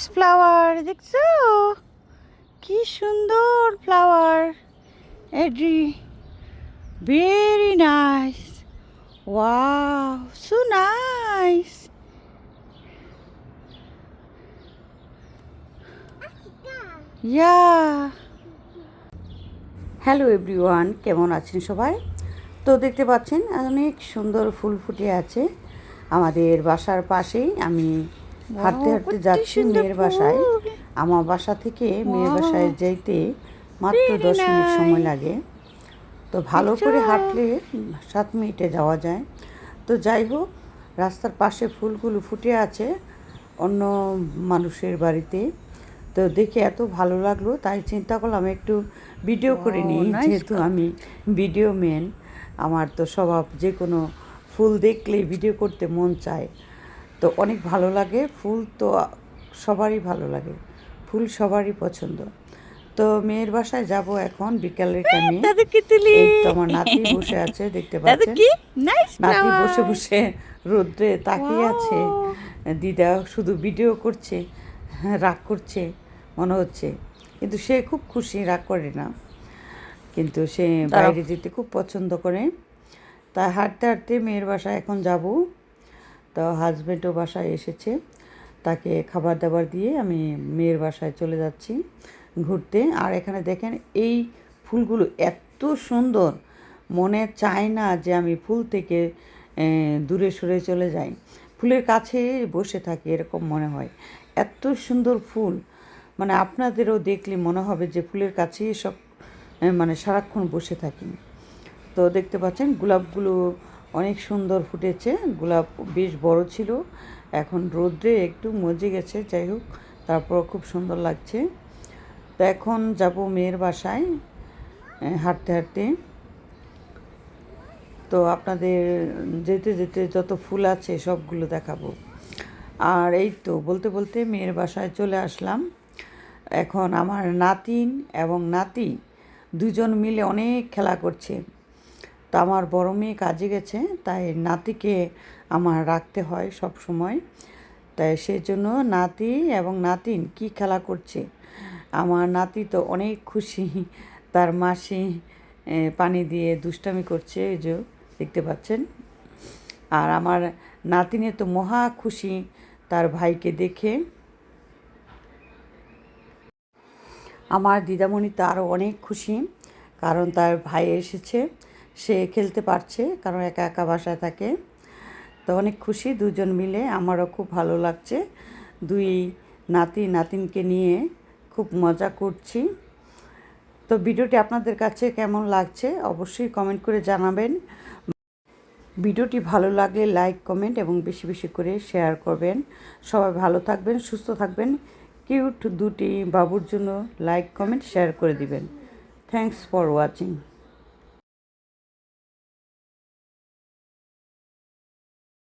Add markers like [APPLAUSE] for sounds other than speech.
Nice flower দেখছ? কি সুন্দর ফ্লাওয়ার এডি very nice wow so nice yeah hello everyone কেমন আছেন সবাই? তো দেখতে পাচ্ছেন, অনেক সুন্দর ফুল ফুটে আছে আমাদের বাসার পাশেই। আমি হাঁটতে হাঁটতে যাচ্ছি মেয়ের বাসায়। আমার বাসা থেকে মেয়ের বাসায় যাইতে মাত্র দশ মিনিট সময় লাগে। তো ভালো করে আচ্ছা। হাঁটলে সাত মিনিটে যাওয়া যায়। তো যাই হোক রাস্তার পাশে ফুলগুলো ফুটে আছে অন্য মানুষের বাড়িতে। তো দেখে এত ভালো লাগল তাই চিন্তা করলাম একটু ভিডিও করে নিই। যেহেতু আমি ভিডিও মেন আমার তো স্বভাব যে কোনো ফুল দেখলেই ভিডিও করতে মন চায়। তো অনেক ভালো লাগে ফুল তো সবারই ভালো লাগে ফুল সবারই পছন্দ। তো মেয়ের বাসায় যাব এখন বিকালের টাইমে [LAUGHS] তো আমার নাতি বসে আছে দেখতে [LAUGHS] পাচ্ছেন। কি? নাইস নাতি বসে বসে রোদ্রে তাকিয়ে আছে. দিদা শুধু ভিডিও করছে রাগ করছে মনে হচ্ছে। কিন্তু সে খুব খুশি রাগ করে না। কিন্তু সে বাইরে যেতে খুব পছন্দ করে। তাই হাঁটতে হাঁটতে মেয়ের বাসায় এখন যাব। তো হাজব্যান্ডও বাসায় এসেছে। তাকে খাবার দাবার দিয়ে আমি মেয়ের বাসায় চলে যাচ্ছি ঘুরতে। আর এখানে দেখেন এই ফুলগুলো এত সুন্দর। মনে চায় না যে আমি ফুল থেকে দূরে সরে চলে যাই। ফুলের কাছে বসে থাকি এরকম মনে হয়। এত সুন্দর ফুল। মানে আপনাদেরও দেখলে মনে হবে যে ফুলের কাছেই সব মানে সারাক্ষণ বসে থাকি। তো দেখতে পাচ্ছেন, গোলাপগুলো অনেক সুন্দর ফুটেছে। গোলাপ বেশ বড় ছিল। এখন রোদ্রে একটু মজে গেছে, যাই হোক তারপর খুব সুন্দর লাগছে। তো এখন যাব মেয়ের বাসায় হাঁটতে হাঁটতে। তো আপনাদের যেতে যেতে যত ফুল আছে সবগুলো দেখাবো। আর এই তো, বলতে বলতে মেয়ের বাসায় চলে আসলাম। এখন আমার নাতিন এবং নাতি দুজন মিলে অনেক খেলা করছে। তো আমার বড় মেয়ে কাজে গেছে, তাই নাতিকে আমার রাখতে হয় সব সময়। তাই সেই জন্য নাতি এবং নাতিন কি খেলা করছে? আমার নাতি তো অনেক খুশি, তার মাসি পানি দিয়ে দুষ্টামি করছে, এই যে দেখতে পাচ্ছেন। আর আমার নাতিনে তো মহা খুশি, তার ভাইকে দেখে। আমার দিদামণি তো আরও অনেক খুশি, কারণ তার ভাই এসেছে। সে খেলতে পারছে, কারণ একা একা বাসায় থাকে। তো অনেক খুশি, দুজন মিলে। আমারও খুব ভালো লাগছে। দুই নাতি, নাতিনকে নিয়ে খুব মজা করছি। তো ভিডিওটি আপনাদের কাছে কেমন লাগছে অবশ্যই কমেন্ট করে জানাবেন। ভিডিওটি ভালো লাগলে লাইক, কমেন্ট এবং বেশি বেশি করে শেয়ার করবেন। সবাই ভালো থাকবেন, সুস্থ থাকবেন। কিউট দুটি বাবুর জন্য লাইক, কমেন্ট, শেয়ার করে দিবেন। Thanks for watching.